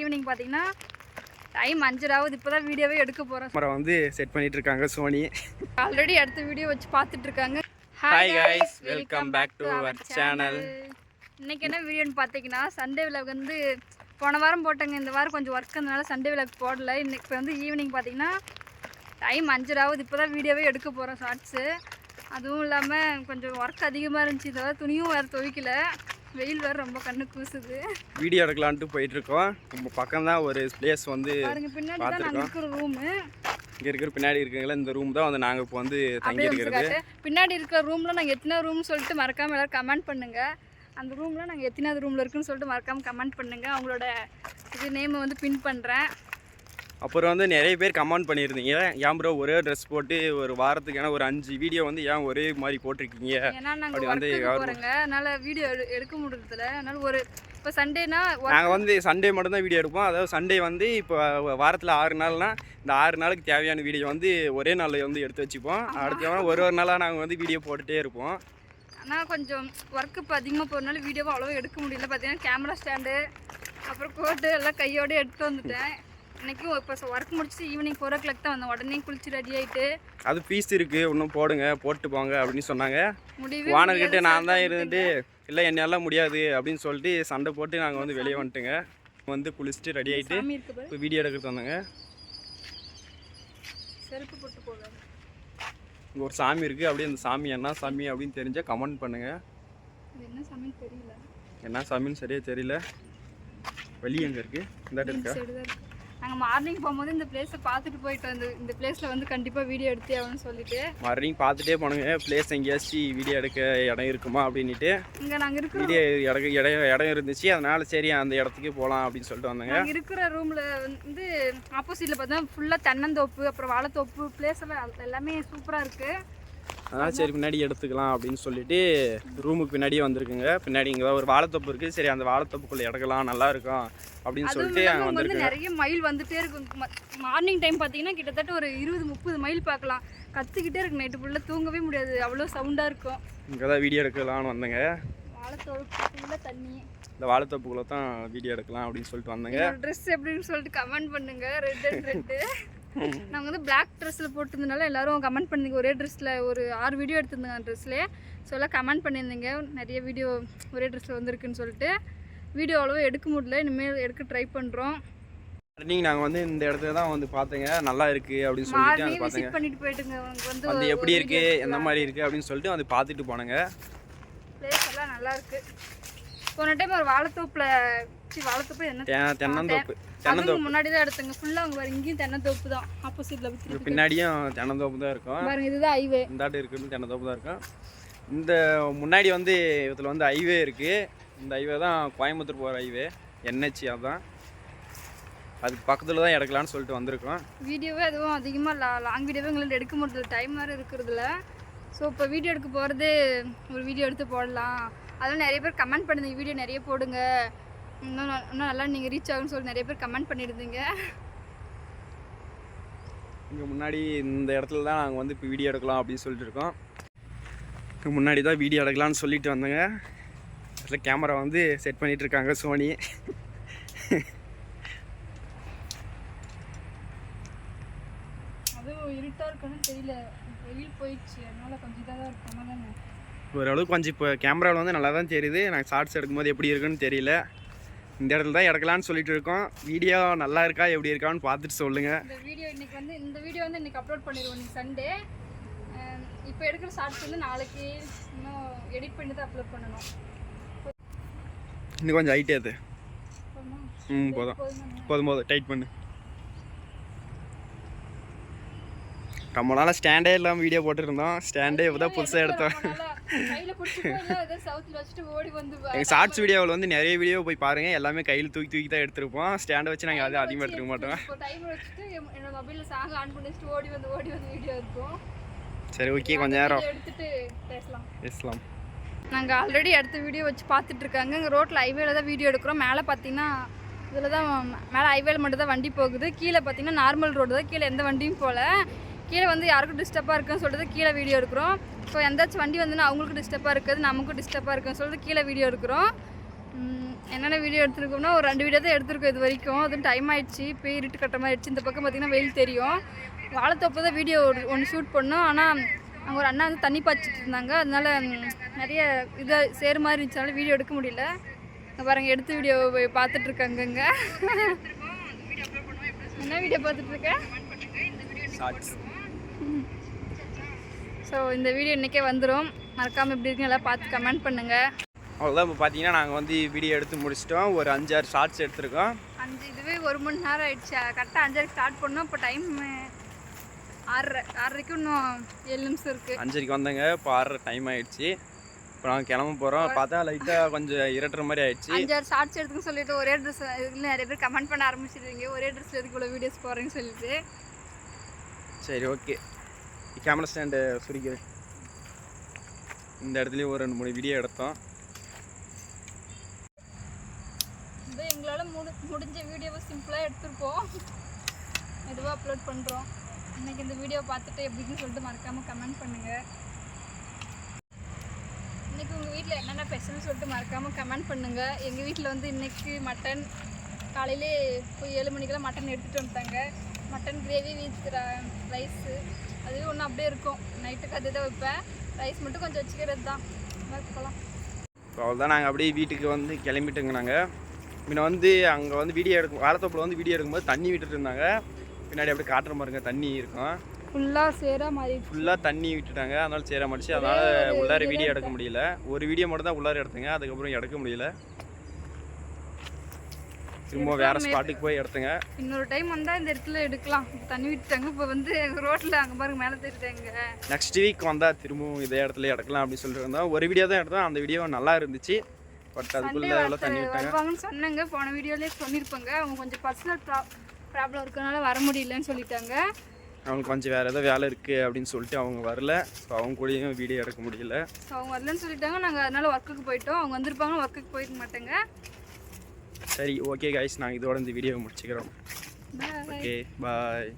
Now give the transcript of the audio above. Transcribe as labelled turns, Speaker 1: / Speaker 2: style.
Speaker 1: Evening பார்த்தீங்கன்னா time அஞ்சராவது இப்போ தான் வீடியோவே எடுக்க போகிறோம்
Speaker 2: கேமரா வந்து செட் பண்ணிட்டு இருக்காங்க சோனி
Speaker 1: ஆல்ரெடி அடுத்த வீடியோ வச்சு பார்த்துட்டு இருக்காங்க
Speaker 2: Hi guys, welcome back to our channel.
Speaker 1: இன்னைக்கு என்ன வீடியோன்னு பார்த்தீங்கன்னா சண்டே விலாக் வந்து போன வாரம் போட்டாங்க. இந்த வாரம் கொஞ்சம் ஒர்க் இருந்தனால சண்டே விலாக் போடல. இன்னைக்கு இப்போ வந்து ஈவினிங் பார்த்தீங்கன்னா டைம் அஞ்சராவது இப்போ தான் வீடியோவே எடுக்க போகிறோம் ஷார்ட்ஸு அதுவும் இல்லாமல் கொஞ்சம் ஒர்க் அதிகமாக இருந்துச்சு. இதில் துணியும் வேறு துவைக்கல. வெயில் வேறு ரொம்ப கண்ணு கூசுது.
Speaker 2: வீடியோ எடுக்கலான்ட்டு போயிட்டு இருக்கோம் நம்ம பக்கம் தான் ஒரு பிளேஸ் வந்து
Speaker 1: பாருங்க பின்னாடி தான் நாங்கள் இருக்கிற ரூமு
Speaker 2: இங்கே இருக்கிற பின்னாடி இருக்குங்களா இந்த ரூம் தான் வந்து நாங்கள் இப்போ வந்து தங்கி இருக்கிறது
Speaker 1: பின்னாடி இருக்கிற ரூமில் நாங்கள் எத்தனை ரூம் சொல்லிட்டு மறக்காமல் எல்லாரும் கமெண்ட் பண்ணுங்க. அந்த ரூமில் நாங்கள் எத்தனாவது ரூமில் இருக்குன்னு சொல்லிட்டு மறக்காமல் கமெண்ட் பண்ணுங்க. அவங்களோட இது நேமை வந்து பின் பண்ணுறேன்
Speaker 2: அப்புறம் வந்து நிறைய பேர் கமெண்ட் பண்ணியிருந்தீங்க. ஏன் ப்ரோ ஒரே ட்ரெஸ் போட்டு ஒரு வாரத்துக்கு ஏன்னா ஒரு அஞ்சு வீடியோ வந்து ஏன் ஒரே மாதிரி போட்டிருக்கீங்க? அப்படி வந்து
Speaker 1: அதனால் வீடியோ எடுக்க முடியறதில்ல. அதனால் ஒரு இப்போ சண்டேனா
Speaker 2: நாங்கள் வந்து சண்டே மட்டும்தான் வீடியோ எடுப்போம். அதாவது சண்டே வந்து இப்போ வாரத்தில் ஆறு நாள்னா இந்த ஆறு நாளுக்கு தேவையான வீடியோ வந்து ஒரே நாளில் வந்து எடுத்து வச்சுப்போம். அடுத்த வாரம் ஒரு ஒரு நாளாக நாங்கள் வந்து வீடியோ போட்டுகிட்டே இருப்போம்.
Speaker 1: ஆனால் கொஞ்சம் ஒர்க் இப்போ அதிகமாக போகிறனால வீடியோவை அவ்வளோவா எடுக்க முடியல. பார்த்தீங்கன்னா கேமரா ஸ்டாண்டு அப்புறம் கோட்டு எல்லாம் கையோட எடுத்து வந்துட்டேன். இன்றைக்கும் இப்போ ஒர்க் முடிச்சுட்டு ஈவினிங் ஃபோர் ஓ கிளாக் தான் வந்தேன் உடனே குளிச்சு ரெடி ஆகிட்டு
Speaker 2: அது ஃபீஸ் இருக்குது இன்னும் போடுங்க. போட்டு போங்க அப்படின்னு சொன்னாங்க.
Speaker 1: முடியவே
Speaker 2: ஓனர்கிட்ட நான் தான் இருந்துட்டு இல்லை என்னால முடியாது அப்படின்னு சொல்லிட்டு சண்டை போட்டு நாங்கள் வந்து வெளியே வந்துட்டுங்க. வந்து குளிச்சுட்டு ரெடி ஆகிட்டு இப்போ வீடியோ எடுக்கிறது வந்தாங்க.
Speaker 1: செருப்பு போட்டு போகாது
Speaker 2: இங்கே ஒரு சாமி இருக்குது அப்படியே அந்த சாமி என்ன சாமி? அப்படின்னு தெரிஞ்சால் கமெண்ட் பண்ணுங்கள்
Speaker 1: என்ன சாமின்னு தெரியல.
Speaker 2: என்ன சாமின்னு சரியாக தெரியல. வெளியே எங்கே இருக்குது இந்த இருக்கு.
Speaker 1: நாங்கள் மார்னிங் போகும்போது இந்த பிளேஸை பார்த்துட்டு போயிட்டோம் இந்த இந்த பிளேஸில் வந்து கண்டிப்பாக வீடியோ எடுத்தே ஆகணும்னு சொல்லிட்டு.
Speaker 2: மறுபடியும் பார்த்துட்டே போனுங்க. பிளேஸ் எங்கேயாச்சும் வீடியோ எடுக்க இடம் இருக்குமா அப்படின்ட்டு
Speaker 1: இங்கே நாங்கள் இருக்கிற
Speaker 2: வீடியோ இடம் இடம் இடம் இருந்துச்சு. அதனால சரி அந்த இடத்துக்கு போகலாம் அப்படின்னு சொல்லிட்டு வந்தாங்க.
Speaker 1: இருக்கிற ரூமில் வந்து ஆப்போசிட்டில் பார்த்தா ஃபுல்லாக தென்னந்தோப்பு அப்புறம் வாழைத்தோப்பு பிளேஸ் எல்லாம் எல்லாமே சூப்பராக இருக்குது
Speaker 2: அதனால் சரி பின்னாடி எடுத்துக்கலாம் அப்படின்னு சொல்லிட்டு ரூமுக்கு பின்னாடியே வந்திருக்குங்க. பின்னாடி இங்கே ஒரு வாழைத்தோப்பு இருக்குது சரி அந்த வாழைத்தோப்புக்குள்ளே எடுக்கலாம் நல்லா இருக்கும் அப்படின்னு சொல்லிட்டு அங்கே
Speaker 1: வந்து நிறைய மயில் வந்துட்டே இருக்கும். மார்னிங் டைம் பார்த்தீங்கன்னா கிட்டத்தட்ட ஒரு இருபது முப்பது மைல் பார்க்கலாம். கத்திக்கிட்டே இருக்கு நைட்டு ஃபுல்லாக தூங்கவே முடியாது. அவ்வளோ சவுண்டாக இருக்கும்.
Speaker 2: இங்கே தான் வீடியோ எடுக்கலாம்னு வந்தேங்க.
Speaker 1: வாழைத்தோப்பு ஃபுல்லாக தண்ணி.
Speaker 2: இந்த வாழைத்தோப்புக்குள்ளே தான் வீடியோ எடுக்கலாம் அப்படின்னு சொல்லிட்டு வந்தேங்க.
Speaker 1: ட்ரெஸ் எப்படின்னு சொல்லிட்டு கமெண்ட் பண்ணுங்க. ரெட் அண்ட் ரெட்டு நாங்கள் வந்து பிளாக் ட்ரெஸ்ஸில் போட்டிருந்தனால எல்லாரும் கமெண்ட் பண்ணுங்க. ஒரே ட்ரெஸ்ஸில் ஒரு ஆறு வீடியோ எடுத்திருந்தாங்க அந்த ட்ரெஸ்லேயே ஸோ எல்லாம் கமெண்ட் பண்ணியிருந்தீங்க. நிறைய வீடியோ ஒரே ட்ரெஸ்ஸில் வந்திருக்குன்னு சொல்லிட்டு. வீடியோ அவ்வளோவா எடுக்க முடியல. இனிமேல் எடுக்க ட்ரை பண்ணுறோம்
Speaker 2: மார்னிங் நாங்கள் வந்து இந்த இடத்துல தான் வந்து பார்த்தேங்க. நல்லா இருக்குது அப்படின்னு சொல்லிட்டு அங்கே பார்த்தேங்க.
Speaker 1: பண்ணிட்டு போயிட்டுங்க. வந்து
Speaker 2: வந்து எப்படி இருக்கு எந்த மாதிரி இருக்கு அப்படின்னு சொல்லிட்டு வந்து பார்த்துட்டு போனேங்க.
Speaker 1: பிளேஸ் எல்லாம் நல்லா இருக்கு. போன டைம் ஒரு வாழைத்தோப்புல சி வாழைத்தோப்பு என்ன
Speaker 2: தெ- தென்னந்தோப்பு.
Speaker 1: அதுக்கு முன்னாடி தான் எடுத்தங்க. ஃபுல்லாக அவங்க பாருங்க இங்கேயும் தென்னந்தோப்பு தான். ஆப்போசிட்டில்
Speaker 2: இங்க பின்னாடியும் தென்னந்தோப்பு தான் இருக்கும்.
Speaker 1: பாருங்க இதுதான் ஹைவே
Speaker 2: இந்தாட்டு இருக்குது தென்னந்தோப்பு தான் இருக்கும். இந்த முன்னாடி வந்து இதில் வந்து ஹைவே இருக்குது இந்த ஹைவே தான் கோயம்புத்தூர் போகிற ஹைவே என்ஹெச் அதான். அதுக்கு பக்கத்தில் தான் எடுக்கலாம்னு சொல்லிட்டு வந்திருக்கோம்.
Speaker 1: வீடியோவே எதுவும் அதிகமாக லா லாங் வீடியோவே எங்களுக்கு எடுக்க முடியல. டைம் வேறு இருக்கிறதுல. ஸோ இப்போ வீடியோ எடுக்க போகிறது ஒரு வீடியோ எடுத்து போடலாம். அதெல்லாம் நிறைய பேர் கமெண்ட் பண்ணுங்க. வீடியோ நிறைய போடுங்க. இன்னும் இன்னும் நல்லா நீங்கள் ரீச் ஆகும்னு சொல்லி நிறைய பேர் கமெண்ட் பண்ணியிருந்தீங்க.
Speaker 2: இங்கே முன்னாடி இந்த இடத்துல தான் நாங்கள் வந்து இப்போ வீடியோ எடுக்கலாம் அப்படின்னு சொல்லிட்டு இருக்கோம். இங்க முன்னாடி தான் வீடியோ எடுக்கலாம்னு சொல்லிட்டு வந்தேங்க. அதில் கேமரா வந்து செட் பண்ணிட்டு இருக்காங்க சோனி
Speaker 1: அதுவும் இருட்டாக இருக்குன்னு தெரியல. வெயில் போயிடுச்சு. அதனால கொஞ்சம்
Speaker 2: ஓரளவுக்கு கொஞ்சம் இப்போ கேமராவில் வந்து நல்லா தான் தெரியுது. நாங்கள் ஷார்ட்ஸ் எடுக்கும்போது எப்படி இருக்குன்னு தெரியல. இந்த இடத்துல தான் எடுக்கலாம்னு சொல்லிட்டு இருக்கோம். வீடியோ நல்லா இருக்கா? எப்படி இருக்கான்னு பார்த்துட்டு சொல்லுங்கள்
Speaker 1: இந்த வீடியோ இன்னைக்கு வந்து இந்த வீடியோ வந்து இன்னைக்கு அப்லோட் பண்ணிடுவோம் இன்னைக்கு சண்டே இப்போ எடுக்கிற ஷார்ட்ஸ் வந்து நாளைக்கு இன்னும் எடிட் பண்ணி தான் அப்லோட் பண்ணணும்.
Speaker 2: இன்னும் கொஞ்சம் ஹைட்டே அது? ம் போதுமா?
Speaker 1: போதும்?
Speaker 2: போதும் டைட் பண்ணு. ரொம்ப நாளாக ஸ்டாண்டே இல்லாமல் வீடியோ போட்டுருந்தோம். ஸ்டாண்டே இப்போ தான் புதுசாக எடுத்தோம்.
Speaker 1: நாளா
Speaker 2: எங்கள் ஷார்ட்ஸ் வீடியோவில் வந்து நிறைய வீடியோ போய் பாருங்கள் எல்லாமே கையில் தூக்கி தூக்கி தான் எடுத்திருப்போம். ஸ்டாண்டை வச்சு நாங்கள் அது அதிகமாக எடுத்துக்க மாட்டோம். சரி ஓகே கொஞ்ச நேரம்.
Speaker 1: பேசலாம். நாங்கள் ஆல்ரெடி அடுத்த வீடியோ வச்சு பார்த்துட்டு இருக்காங்க. இங்கே ரோட்டில் ஹைவேல தான் வீடியோ எடுக்கிறோம். மேலே பார்த்தீங்கன்னா இதில் தான் மேலே ஹைவேல மட்டும் தான் வண்டி போகுது. கீழே பார்த்தீங்கன்னா நார்மல் ரோடு தான். கீழே எந்த வண்டியும் போகல கீழே வந்து யாருக்கும் டிஸ்டர்பாக இருக்குன்னு சொல்லிட்டு கீழே வீடியோ எடுக்கிறோம். ஸோ எந்தாச்சும் வண்டி வந்துன்னா அவங்களுக்கும் டிஸ்டர்பாக இருக்குது நமக்கும் டிஸ்டர்பாக இருக்குன்னு சொல்லிட்டு கீழே வீடியோ எடுக்கிறோம். என்னென்ன வீடியோ எடுத்திருக்கோம்னா ஒரு ரெண்டு வீடியோ தான் எடுத்திருக்கோம் இது வரைக்கும். அதுவும் டைம் ஆயிடுச்சு இப்போ இருட்டு கட்ட மாதிரி ஆயிடுச்சு. இந்த பக்கம் பார்த்தீங்கன்னா வெயில் தெரியும். வாழைத்தோப்பு தான் வீடியோ ஒன்று ஷூட் பண்ணோம். ஆனால் அங்கே ஒரு அண்ணா வந்து தண்ணி பாய்ச்சிட்டு இருந்தாங்க. அதனால நிறைய இதாக சேரு மாதிரி இருந்துச்சுனால வீடியோ எடுக்க முடியல. இங்க பாருங்க எடுத்த வீடியோ பார்த்துட்டு இருக்காங்கங்க என்ன வீடியோ பார்த்துட்டு இருக்க?
Speaker 2: ஷார்ட்ஸ்
Speaker 1: ஸோ இந்த வீடியோ இன்றைக்கே வந்துடும் மறக்காமல் எப்படி இருக்குன்னு எல்லாம் பார்த்து கமெண்ட் பண்ணுங்கள்
Speaker 2: அவ்வளோதான் இப்போ பார்த்தீங்கன்னா நாங்கள் வந்து வீடியோ எடுத்து முடிச்சிட்டோம். ஒரு அஞ்சாறு ஷார்ட்ஸ் எடுத்திருக்கோம்.
Speaker 1: அஞ்சு இதுவே ஒரு மணி நேரம் ஆயிடுச்சு. கரெக்டாக அஞ்சரைக்கு ஸ்டார்ட் பண்ணோம். இப்போ டைம் ஆறரை ஆறரைக்கு இன்னும் ஏழு நிமிஷம் இருக்குது
Speaker 2: அஞ்சரைக்கு வந்தங்க. இப்போ ஆறரை டைம் ஆயிடுச்சு. இப்போ நாங்கள் கிளம்ப போகிறோம் பார்த்தா லைட்டாக கொஞ்சம் இரட்டுற மாதிரி ஆயிடுச்சு.
Speaker 1: அஞ்சாறு ஷார்ட்ஸ் எடுத்துன்னு சொல்லிட்டு ஒரே ட்ரெஸ் இதில் நிறைய பேர் கமெண்ட் பண்ண ஆரம்பிச்சிருவீங்க. ஒரே ட்ரெஸ்ல எதுக்கு இவ்வளோ வீடியோஸ் போகிறேன்னு சொல்லிட்டு.
Speaker 2: சரி ஓகே கேமரா ஸ்டாண்டு சுரிக்கிறேன் இந்த இடத்துலையும் ஒரு ரெண்டு மூணு வீடியோ எடுத்தோம்.
Speaker 1: எங்களால் முடி முடிஞ்ச வீடியோவை சிம்பிளாக எடுத்துருப்போம் மெதுவாக அப்லோட் பண்ணுறோம் இன்றைக்கி இந்த வீடியோ பார்த்துட்டு எப்படின்னு சொல்லிட்டு மறக்காமல் கமெண்ட் பண்ணுங்கள் இன்றைக்கி உங்கள் வீட்டில் என்னென்ன ஸ்பெஷல்னு சொல்லிட்டு மறக்காமல் கமெண்ட் பண்ணுங்கள் எங்கள் வீட்டில் வந்து இன்றைக்கி மட்டன் காலையிலே போய் ஏழு மணிக்கெல்லாம் மட்டன் எடுத்துகிட்டு வந்துட்டாங்க. மட்டன் கிரேவி வித் ரைஸு அதுவே ஒன்று அப்படியே இருக்கும். நைட்டுக்கு அதுதான் வைப்பேன். ரைஸ் மட்டும் கொஞ்சம் வச்சுக்கிறது தான். போகலாம்
Speaker 2: இப்போ அவ்வளோதான் நாங்கள் அப்படியே வீட்டுக்கு வந்து கிளம்பிட்டுங்க நாங்கள் முன்ன வந்து அங்கே வந்து வீடியோ எடுக்கும் வாரத்தோப்பில் வந்து வீடியோ எடுக்கும்போது தண்ணி விட்டுட்டு இருந்தாங்க. பின்னாடி அப்படியே காட்டுற பாருங்க தண்ணி இருக்கும்.
Speaker 1: ஃபுல்லாக சேராக மாறிடுச்சு.
Speaker 2: ஃபுல்லாக தண்ணி விட்டுட்டாங்க. அதனால சேர மாட்டுச்சு அதனால் உள்ளார வீடியோ எடுக்க முடியல. ஒரு வீடியோ மட்டும் தான் உள்ளார எடுத்துங்க. அதுக்கப்புறம் எடுக்க முடியல. திரும்ப வேறு ஸ்பாட்டுக்கு போய் எடுத்துங்க.
Speaker 1: இன்னொரு டைம் வந்தால் இந்த இடத்துல எடுக்கலாம். தண்ணி விட்டுட்டாங்க. இப்போ வந்து ரோட்டில் அங்கே பாருங்க மேலே தெரியுதாங்க
Speaker 2: நெக்ஸ்ட் வீக் வந்தால் திரும்பவும் இதே இடத்துல எடுக்கலாம் அப்படின்னு சொல்லிட்டு இருந்தோம் ஒரு வீடியோ தான் எடுத்தோம். அந்த வீடியோ நல்லா இருந்துச்சு. பட் அதுக்குள்ளே எவ்வளோ தண்ணி விட்டாங்க?
Speaker 1: வருவாங்கன்னு சொன்னாங்க. போன வீடியோலேயே சொல்லியிருப்பாங்க. அவங்க கொஞ்சம் பர்சனல் ப்ரா ப்ராப்ளம் இருக்கனால வர முடியலன்னு சொல்லிட்டாங்க.
Speaker 2: அவங்களுக்கு கொஞ்சம் வேறு ஏதோ வேலை இருக்குது அப்படின்னு சொல்லிட்டு அவங்க வரல. ஸோ அவங்க கூடயும் வீடியோ எடுக்க முடியல.
Speaker 1: ஸோ அவங்க வரலன்னு சொல்லிட்டாங்க. நாங்கள் அதனால ஒர்க்குக்கு போயிட்டோம். அவங்க வந்திருப்பாங்க ஒர்க்குக்கு போயிருக்க மாட்டாங்க.
Speaker 2: சரி ஓகே கைஸ் நாங்கள் இதோட இந்த வீடியோவை முடிச்சுக்கிறோம். Okay bye